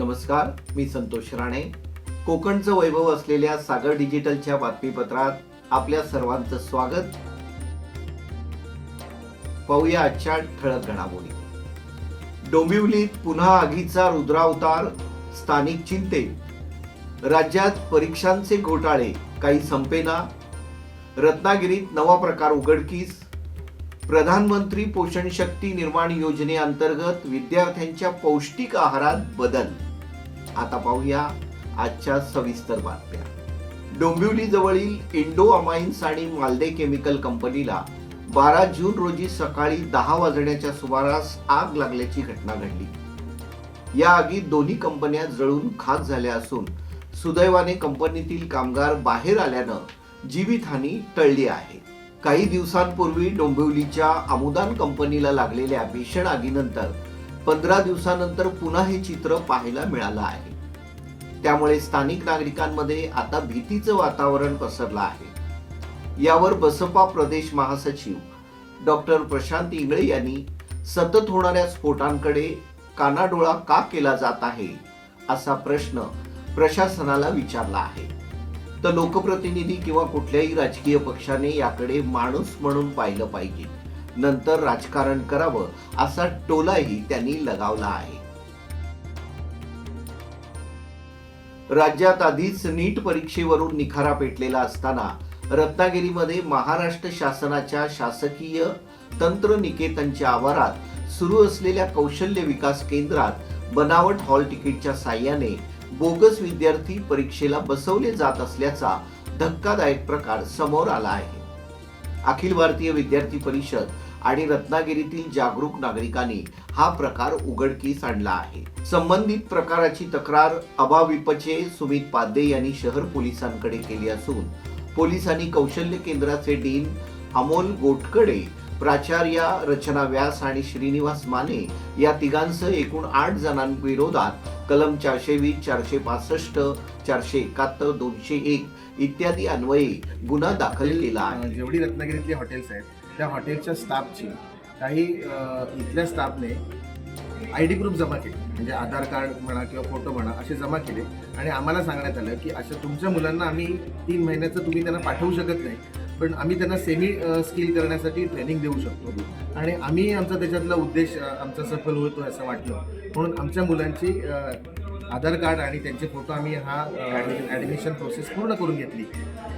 नमस्कार मी संतोष राणे. कोकणचं वैभव असलेल्या सागर डिजिटलच्या बातमीपत्रात आपल्या सर्वांचं स्वागत. पाहूया आजच्या ठळक घडामोडी. डोंबिवलीत पुन्हा आगीचा रुद्रावतार स्थानिक चिंते. राज्यात परीक्षांचे घोटाळे काही संपेना. रत्नागिरीत नवा प्रकार उघडकीस. प्रधानमंत्री पोषण शक्ती निर्माण योजनेअंतर्गत विद्यार्थ्यांच्या पौष्टिक आहारात बदल. आता पाहूया आजच्या सविस्तर बातम्या. डोंबिवली जवळील इंडो अमाइन्स आणि मालदे केमिकल कंपनीला बारा जून रोजी सकाळी दहा वाजण्याच्या सुमारास आग लागल्याची घटना घडली. या आगीत दोन्ही कंपन्या जळून खाक झाल्या असून सुदैवाने कंपनीतील कामगार बाहेर आल्यानं जीवितहानी टळली आहे. काही दिवसांपूर्वी डोंबिवलीच्या आमुदान कंपनीला लागलेल्या भीषण आगीनंतर पंधरा दिवसानंतर पुन्हा हे चित्र पाहायला मिळालं आहे. त्यामुळे स्थानिक नागरिकांमध्ये आता भीतीचं वातावरण पसरलं आहे. यावर बसपा प्रदेश महासचिव डॉक्टर प्रशांत इंगळे यांनी सतत होणाऱ्या स्फोटांकडे कानाडोळा का केला जात आहे असा प्रश्न प्रशासनाला विचारला आहे. तर लोकप्रतिनिधी किंवा कुठल्याही राजकीय पक्षाने याकडे माणूस म्हणून पाहिलं पाहिजे. नंतर राजकारण करावं असा टोलाही त्यांनी लगावला आहे. राज्यात आधीच नीट परीक्षेवरून निखारा पेटलेला असताना रत्नागिरीमध्ये महाराष्ट्र शासनाच्या शासकीय तंत्रनिकेतनच्या आवारात सुरू असलेल्या कौशल्य विकास केंद्रात बनावट हॉल तिकीटच्या साह्याने बोगस विद्यार्थी परीक्षेला बसवले जात असल्याचा धक्कादायक प्रकार समोर आला आहे. अखिल भारतीय विद्यार्थी परिषद आणि रत्नागिरीतील जागरूक नागरिकांनी हा प्रकार उघडकीस आणला आहे. संबंधित प्रकाराची तक्रार अभाविपचे सुमित पाद्ये यांनी शहर पोलिसांकडे केली असून पोलिसांनी कौशल्य केंद्राचे डीन अमोल गोटकडे प्राचार्या रचना व्यास आणि श्रीनिवास माने या तिघांसह एकूण आठ जणांविरोधात कलम चारशे वीस चारशे पासष्ट चारशे एकाहत्तर दोनशे एक इत्यादी अन्वये गुन्हा दाखल केला आहे. जेवढी रत्नागिरीतली हॉटेल्स आहेत त्या हॉटेलच्या स्टाफची काही इथल्या स्टाफने आय डी प्रूफ जमा केले. म्हणजे आधार कार्ड म्हणा किंवा फोटो म्हणा असे जमा केले. आणि आम्हाला सांगण्यात आलं की अशा तुमच्या मुलांना आम्ही तीन महिन्याचं तुम्ही त्यांना पाठवू शकत नाही. पण आम्ही त्यांना सेमी स्किल करण्यासाठी ट्रेनिंग देऊ शकतो. आणि आम्ही आमचा त्याच्यातला उद्देश आमचा सफल होतो असं वाटलं. म्हणून आमच्या मुलांची आधार कार्ड आणि त्यांचे फोटो आम्ही हा ॲडमिशन प्रोसेस पूर्ण करून घेतली.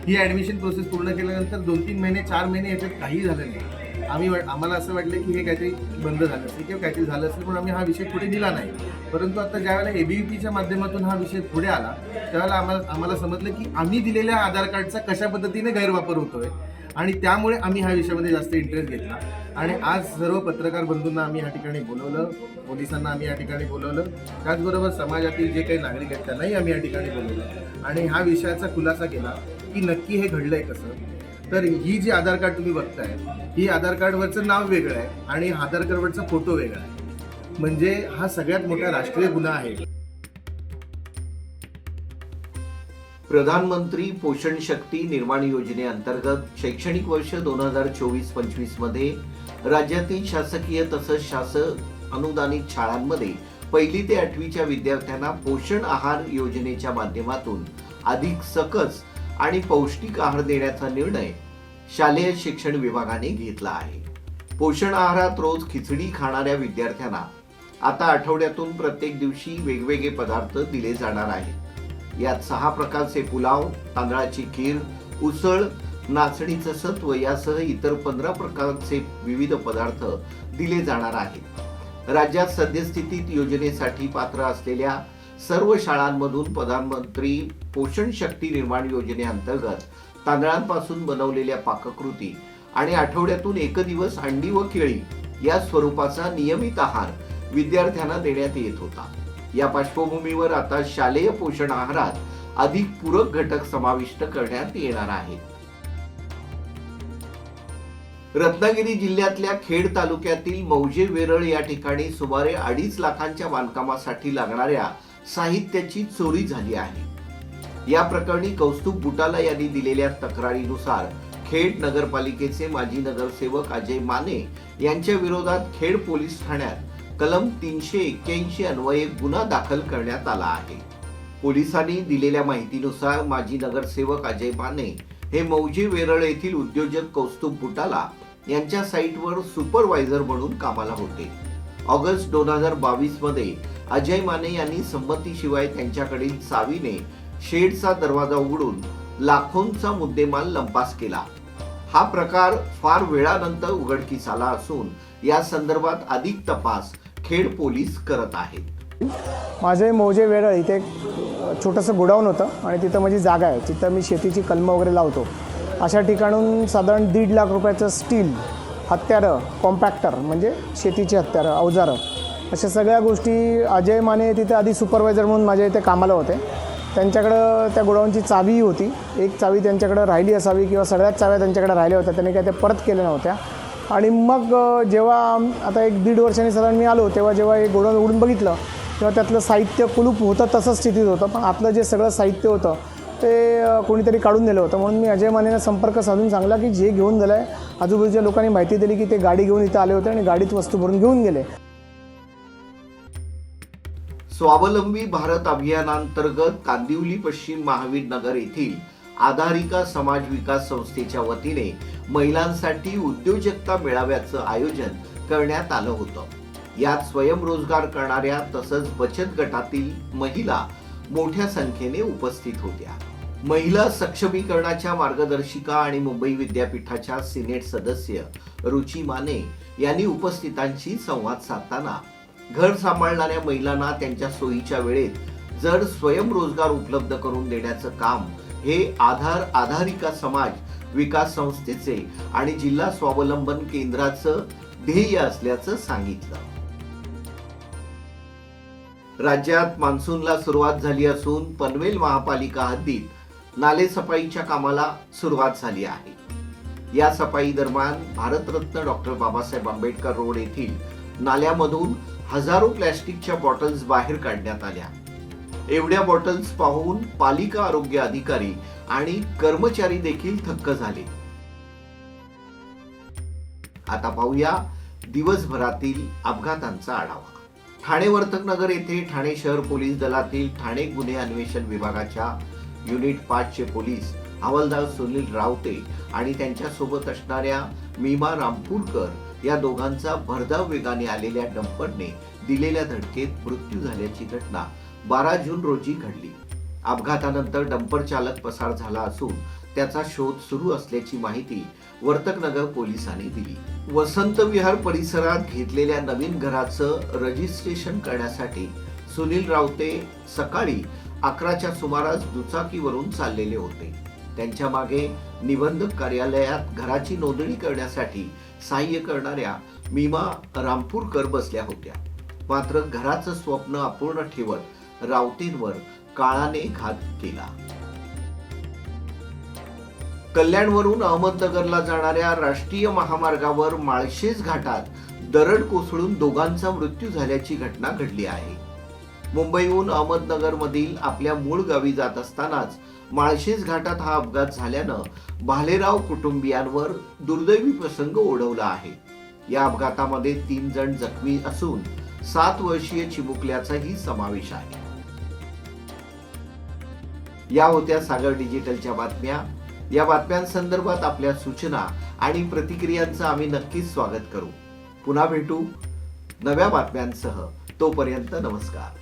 ही ॲडमिशन प्रोसेस पूर्ण केल्यानंतर दोन तीन महिने चार महिने याच्यात काही झालं नाही. आम्ही आम्हाला असं वाटलं की हे काहीतरी बंद झालं असेल किंवा काहीतरी झालं असेल म्हणून आम्ही हा विषय पुढे दिला नाही. परंतु आता ज्यावेळेला एबीव्हीपीच्या माध्यमातून हा विषय पुढे आला त्यावेळेला आम्हाला आम्हाला समजलं की आम्ही दिलेल्या आधार कार्डचा कशा पद्धतीने गैरवापर होतोय आणि त्यामुळे आम्ही ह्या विषयामध्ये जास्त इंटरेस्ट घेतला. आणि आज सर्व पत्रकार बंधूंना आम्ही या ठिकाणी बोलवलं पोलिसांना आम्ही या ठिकाणी बोलवलं त्याचबरोबर समाजातील जे काही नागरिक आहेत त्यांनाही आम्ही या ठिकाणी बोलवलं. आणि ह्या विषयाचा खुलासा केला की नक्की हे घडलंय कसं? तर ही जी आधार कार्ड तुम्ही बघताय ही आधार कार्डवरचं नाव वेगळं आहे आणि आधार कार्डवरचा फोटो वेगळा आहे. म्हणजे हा सगळ्यात मोठा राष्ट्रीय गुन्हा आहे. प्रधानमंत्री पोषण शक्ती निर्माण योजनेअंतर्गत शैक्षणिक वर्ष दोन हजार चोवीस पंचवीसमध्ये राज्यातील शासकीय तसंच शासन अनुदानित शाळांमध्ये पहिली ते आठवीच्या विद्यार्थ्यांना पोषण आहार योजनेच्या माध्यमातून अधिक सकस आणि पौष्टिक आहार देण्याचा निर्णय शालेय शिक्षण विभागाने घेतला आहे. पोषण आहारात रोज खिचडी खाणाऱ्या विद्यार्थ्यांना आता आठवड्यातून प्रत्येक दिवशी वेगवेगळे पदार्थ दिले जाणार आहेत. यात सहा प्रकारचे पुलाव तांदळाची खीर उसळ नाचणीचं सत्व यासह इतर पंधरा प्रकारचे विविध पदार्थ दिले जाणार आहेत. राज्यात सद्यस्थितीत योजनेसाठी पात्र असलेल्या सर्व शाळांमधून प्रधानमंत्री पोषण शक्ती निर्माण योजनेअंतर्गत तांदळांपासून बनवलेल्या पाककृती आणि आठवड्यातून एक दिवस अंडी व केळी या स्वरूपाचा नियमित आहार विद्यार्थ्यांना देण्यात येत होता. या पार्श्वभूमीवर आता शालेय पोषण आहारात अधिक पूरक घटक समाविष्ट करण्यात येणार आहेत. रत्नागिरी जिल्ह्यातल्या खेड तालुक्यातील मौजे वेरळ या ठिकाणी सुमारे अडीच लाखांच्या बांधकामासाठी लागणाऱ्या साहित्याची चोरी झाली आहे. या प्रकरणी कौस्तुभ बुटाला यांनी दिलेल्या तक्रारीनुसार खेड नगरपालिकेचे माजी नगरसेवक अजय माने यांच्या विरोधात खेड पोलीस ठाण्यात कलम तीनशे एक्क्याऐंशी अन्वये गुन्हा दाखल करण्यात आला आहे. पोलिसांनी दिलेल्या माहितीनुसार माजी नगरसेवक अजय माने हे मौजे वेरळ येथील उद्योजक कौस्तुभ बुटाला यांच्या साईटवर सुपरवायझर म्हणून कामाला होते. ऑगस्ट दोन हजार बावीसमध्ये अजय माने यांनी संमतीशिवाय त्यांच्याकडील चावीने शेडचा दरवाजा उघडून लाखोंचा मुद्देमाल लंपास केला. हा प्रकार फार वेळानंतर उघडकीस आला असून या संदर्भात अधिक तपास खेड पोलीस करत आहेत. माझे मौजे वेळ इथे एक छोटंसं गोडाऊन होतं आणि तिथं माझी जागा आहे. तिथं मी शेतीची कलमं वगैरे लावतो. अशा ठिकाणून साधारण दीड लाख रुपयाचं स्टील हत्यारं कॉम्पॅक्टर म्हणजे शेतीची हत्यारं अवजारं अशा सगळ्या गोष्टी अजय माने तिथे आधी सुपरवायझर म्हणून माझ्या इथे कामाला होते. त्यांच्याकडं त्या गोडाऊनची चावीही होती. एक चावी त्यांच्याकडं राहिली असावी किंवा सगळ्याच चाव्या त्यांच्याकडे राहिल्या होत्या. त्यांनी काय ते परत केल्या नव्हत्या. आणि मग जेव्हा आता एक दीड वर्षांनी साधारण मी आलो तेव्हा जेव्हा हे गोडाऊन उघडून बघितलं तेव्हा त्यातलं साहित्य कुलूप होतं तसंच स्थितीत होतं. पण आतलं जे सगळं साहित्य होतं ते कोणीतरी काढून दिलं होतं. म्हणून मी अजय मानेनं संपर्क साधून सांगला की जे घेऊन गेलं आहे आजूबाजूच्या लोकांनी माहिती दिली की ते गाडी घेऊन इथं आले होते आणि गाडीत वस्तू भरून घेऊन गेले. स्वावलंबी भारत अभियानांतर्गत कांदिवली पश्चिम महावीर नगर येथील आधारिका समाज विकास संस्थेच्या वतीने महिलांसाठी उद्योजकता मेळाव्याचं आयोजन करण्यात आलं होतं. यात स्वयंरोजगार करणाऱ्या तसंच बचत गटातील महिला मोठ्या संख्येने उपस्थित होत्या. महिला सक्षमीकरणाच्या मार्गदर्शिका आणि मुंबई विद्यापीठाच्या सिनेट सदस्य रुची माने यांनी उपस्थितांशी संवाद साधताना घर सांभाळणाऱ्या महिलांना त्यांच्या सोयीच्या वेळेत जर स्वयंरोजगार उपलब्ध करून देण्याचं काम हे आधार आधारिका समाज विकास संस्थेचे आणि जिल्हा स्वावलंबन केंद्राचं ध्येय असल्याचं सांगितलं. राज्यात मान्सूनला सुरुवात झाली असून पनवेल महापालिका हद्दीत नालेसफाईच्या कामाला सुरुवात झाली आहे. या सफाई दरम्यान भारतरत्न डॉक्टर बाबासाहेब आंबेडकर रोड येथील नाल्यामधून हजारो प्लॅस्टिकच्या बॉटल्स बाहेर काढण्यात आल्या. एवढ्या बॉटल्स पाहून पालिका आरोग्य अधिकारी आणि कर्मचारी देखील थक्क झाले. आता पाहूया दिवसभरातील अपघातांचा आढावा. ठाणे वर्तकनगर येथे ठाणे शहर पोलीस दलातील ठाणे गुन्हे अन्वेषण विभागाच्या युनिट पाचचे पोलीस हवालदार सुनील रावते आणि त्यांच्यासोबत असणाऱ्या मीमा रामपूरकर या दोघांचा भरधाव वेगाने आलेल्या डंपरने दिलेल्या धडकेत मृत्यू झाल्याची घटना बारा जून रोजी घडली. अपघातानंतर डंपर चालक पसार झाला असून त्याचा शोध सुरू असल्याची माहिती वर्तकनगर पोलिसांनी दिली. वसंत विहार परिसरात घेतलेल्या नवीन घराचं रजिस्ट्रेशन करण्यासाठी सुनील रावते सकाळी अकराच्या सुमारास दुचाकीवरून चाललेले होते. त्यांच्या मागे निबंधक कार्यालयात घराची नोंदणी करण्यासाठी सहाय्य करणाऱ्या मीमा रामपूरकर बसल्या होत्या. मात्र घराचं स्वप्न अपूर्ण ठेवत रावतींवर काळाने घात केला. कल्याणवरून अहमदनगरला जाणाऱ्या राष्ट्रीय महामार्गावर माळशेज घाटात दरड कोसळून दोघांचा मृत्यू झाल्याची घटना घडली आहे. मुंबईहून अहमदनगर मधील आपल्या मूळ गावी जात असतानाच माळशेज घाटात हा अपघात झाल्यानं भालेराव कुटुंबियांवर दुर्दैवी प्रसंग ओढवला आहे. या अपघातामध्ये तीन जण जखमी असून सात वर्षीय चिमुकल्याचाही समावेश आहे. या होत्या सागर डिजिटलच्या बातम्या. या बातम्यांसंदर्भात आपल्या सूचना आणि प्रतिक्रियांचं आम्ही नक्कीच स्वागत करू. पुन्हा भेटू नव्या बातम्यांसह. तोपर्यंत नमस्कार.